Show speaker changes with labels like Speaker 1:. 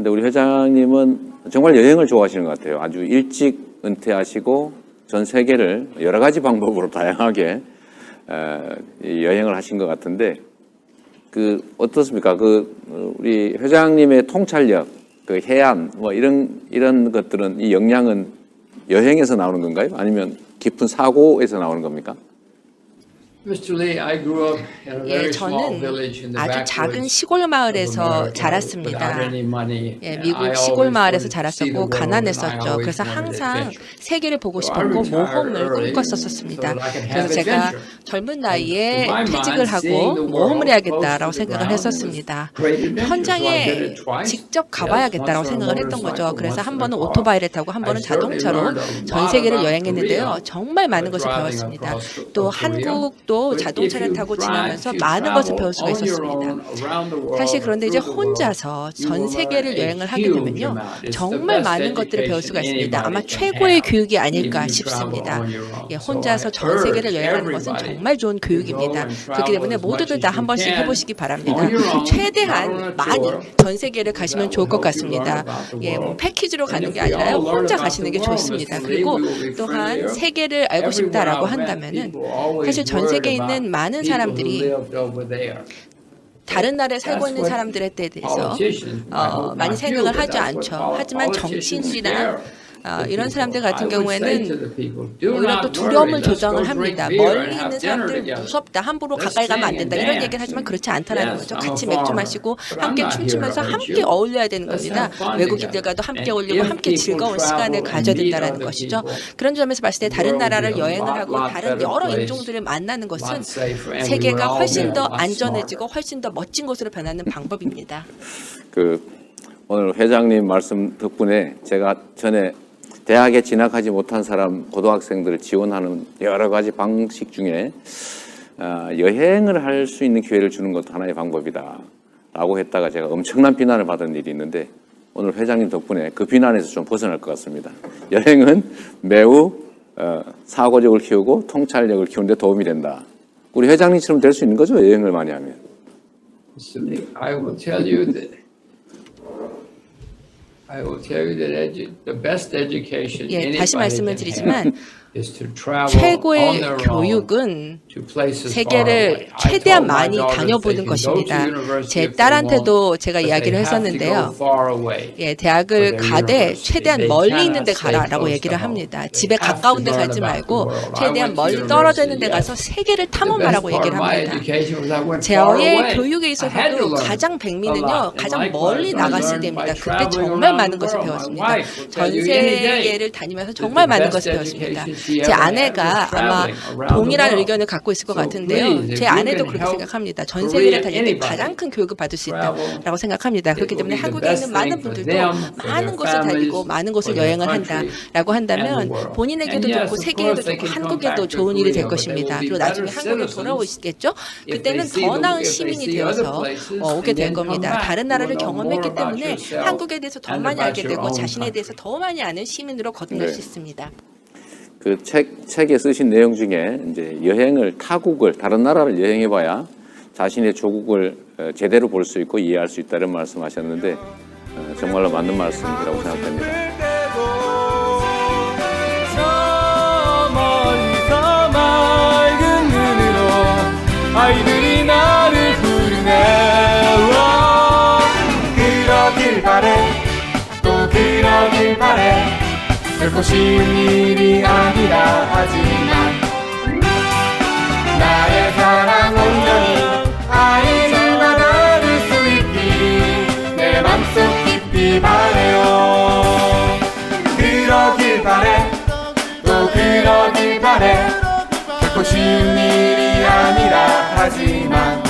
Speaker 1: 근데 우리 회장님은 정말 여행을 좋아하시는 것 같아요. 아주 일찍 은퇴하시고 전 세계를 여러 가지 방법으로 다양하게 여행을 하신 것 같은데 그 어떻습니까? 그 어, 우리 회장님의 통찰력, 그 해안 뭐 이런 이런 것들은 이 역량은 여행에서 나오는 건가요? 아니면 깊은 사고에서 나오는 겁니까?
Speaker 2: 예, 저는 아주 작은 시골 마을에서 자랐습니다. 예, 미국 시골 마을에서 자랐었고 가난했었죠. 그래서 항상. 세계를 보고 싶었고 모험을 꿈꿨었습니다. 그래서 제가. 젊은 나이에 퇴직을 하고 모험을 해야겠다라고 생각을 했었습니다. 현장에. 직접 가봐야겠다라고 생각을 했던 거죠. 그래서 한 번은. 오토바이를 타고 한 번은 자동차로 전 세계를 여행했는데요. 정말 많은
Speaker 3: uh,
Speaker 2: 것을 배웠습니다. 또. 한국
Speaker 3: if
Speaker 2: 자동차를 타고 지나면서 많은 것을 배울 수가 있었습니다. 사실 그런데 이제 혼자서 전 세계를 여행을 하게 되면요. 정말 많은 것들을 배울 수가 있습니다. 아마 최고의 교육이 아닐까 싶습니다. 예, 혼자서 전 세계를 여행하는 것은 정말 좋은 교육입니다. 그렇기 때문에 모두들 다 한 번씩 해보시기 바랍니다. 최대한 많이. 전 세계를 가시면 좋을 것 같습니다. 예, 뭐. 패키지로 가는 게 아니라요. 혼자 가시는 게 좋습니다. 그리고 또한. 세계를 알고 싶다라고 한다면은 사실 전
Speaker 3: worried
Speaker 2: 세계에 있는 많은 사람들이. 다른 나라에 살고 있는 사람들에 대해서 어, 많이 생각을 하지 않죠. 하지만 정치인들이나 어,
Speaker 3: the
Speaker 2: 이런. 사람들 같은 경우에는 오히려 또 두려움을 조장을 합니다. 멀리 있는 사람들. 무섭다. 함부로 가까이 가면 안 된다. 이런. 얘기를 하지만 그렇지 않다라는 거죠. 같이 맥주 마시고 함께 춤추면서 함께. 어울려야 되는 겁니다. 외국인들과도. 함께 어울리고 함께 즐거운 시간을 가져야 된다는
Speaker 3: other
Speaker 2: 것이죠. 그런 점에서 봤을 때 다른 나라를 여행을 하고 다른 여러 인종들을 만나는 것은 세계가 훨씬 더 안전해지고. 훨씬 더 멋진 곳으로 변하는 방법입니다.
Speaker 1: 그 오늘 회장님 말씀 덕분에 제가 전에 대학에 진학하지 못한 사람 고등학생들을 지원하는 여러 가지 방식 중에 아, 여행을 할 수 있는 기회를 주는 것도 하나의 방법이다 라고 했다가 제가 엄청난 비난을 받은 일이 있는데 오늘 회장님 덕분에 그 비난에서 좀 벗어날 것 같습니다. 여행은 매우 어, 사고력을 키우고 통찰력을 키우는데 도움이 된다. 우리 회장님처럼 될 수 있는 거죠 여행을 많이 하면
Speaker 3: I will tell you that edu- the best education
Speaker 2: 예, 다시 말씀을 드리지만
Speaker 3: have is to travel on
Speaker 2: 최고의 교육은
Speaker 3: to places far
Speaker 2: 세계를 최대한 많이 다녀보는 것입니다.
Speaker 3: university
Speaker 2: 제 딸한테도 제가 이야기를 했었는데요.
Speaker 3: go far away.
Speaker 2: 예, 대학을 가되. 최대한 멀리 있는 데 가라라고 얘기를. 합니다. 집에 가까운 데 가지 말고 최대한 멀리 떨어져 있는 데 가서. 세계를 탐험하라고 얘기를 합니다.
Speaker 3: away.
Speaker 2: 교육에 있어서도 가장 백미는요, 가장 멀리 나갔을 때입니다. 그때 정말 많은 것을 배웠습니다. 전 세계를 다니면서 정말 많은 것을 배웠습니다. 제 아내가 아마 동일한. 의견을 갖고 있을 것 같은데요. 제 아내도 그렇게 생각합니다. 전 세계를 다닐 때 가장 큰 교육을 받을 수 있다라고 생각합니다. 그렇기 때문에 한국에 있는 많은 분들도 많은 곳을 다니고 많은 곳을 여행을 한다라고 한다면. 본인에게도 좋고 세계에도 좋고 한국에도 좋은 일이 될 것입니다. 그리고 나중에 한국에 돌아오시겠죠? 그때는 더 나은 시민이 되어서 어, 오게 될 겁니다. 다른 나라를 경험했기 때문에 한국에 대해서 더
Speaker 3: and
Speaker 2: 많이 알게 되고 자신에. 대해서 더 많이 아는 시민으로 거듭날
Speaker 1: 네.
Speaker 2: 수 있습니다.
Speaker 1: 그 책, 책에 쓰신 내용 중에 이제 여행을 타국을 다른 나라를 여행해 봐야 자신의 조국을 어, 제대로 볼 수 있고 이해할 수 있다는 말씀하셨는데 어, 정말로 맞는 말씀이라고
Speaker 4: 눈으로 아이들 그러길 바래 결코 쉬운 일이 아니라 하지만 나의 사랑 온전히 아이를 받아줄 수 있기 내 맘속 깊이 바래요. 그러길 바래. 또 그러길 바래. 결코 쉬운 일이 아니라 하지만